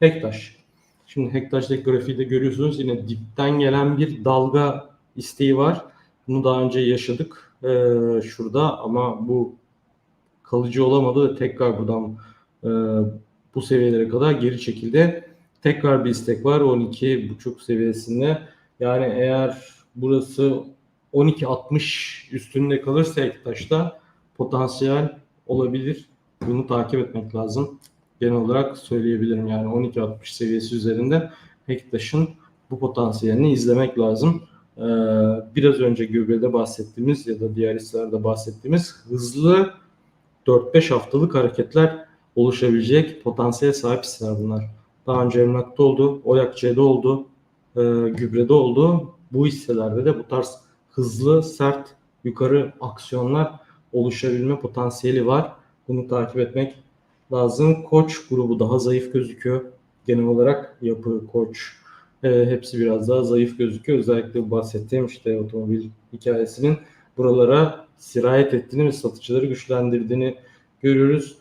Hektaş. Şimdi Hektaş'taki grafiği de görüyorsunuz yine dipten gelen bir dalga isteği var. Bunu daha önce yaşadık ee, şurada ama bu kalıcı olamadı tekrar buradan e, bu seviyelere kadar geri çekildi. Tekrar bir istek var 12.5 seviyesinde. Yani eğer burası 12.60 üstünde kalırsa Ektaş'ta potansiyel olabilir. Bunu takip etmek lazım. Genel olarak söyleyebilirim. Yani 12.60 seviyesi üzerinde Hektaş'ın bu potansiyelini izlemek lazım. Ee, biraz önce gübrede bahsettiğimiz ya da diğer hisselerde bahsettiğimiz hızlı 4-5 haftalık hareketler oluşabilecek potansiyel sahip hisseler bunlar. Daha önce emlakta oldu, Oyakçı'da oldu, e, gübrede oldu. Bu hisselerde de bu tarz hızlı, sert, yukarı aksiyonlar oluşabilme potansiyeli var. Bunu takip etmek lazım. Koç grubu daha zayıf gözüküyor. Genel olarak yapı, koç e, hepsi biraz daha zayıf gözüküyor. Özellikle bahsettiğim işte otomobil hikayesinin buralara sirayet ettiğini ve satıcıları güçlendirdiğini görüyoruz.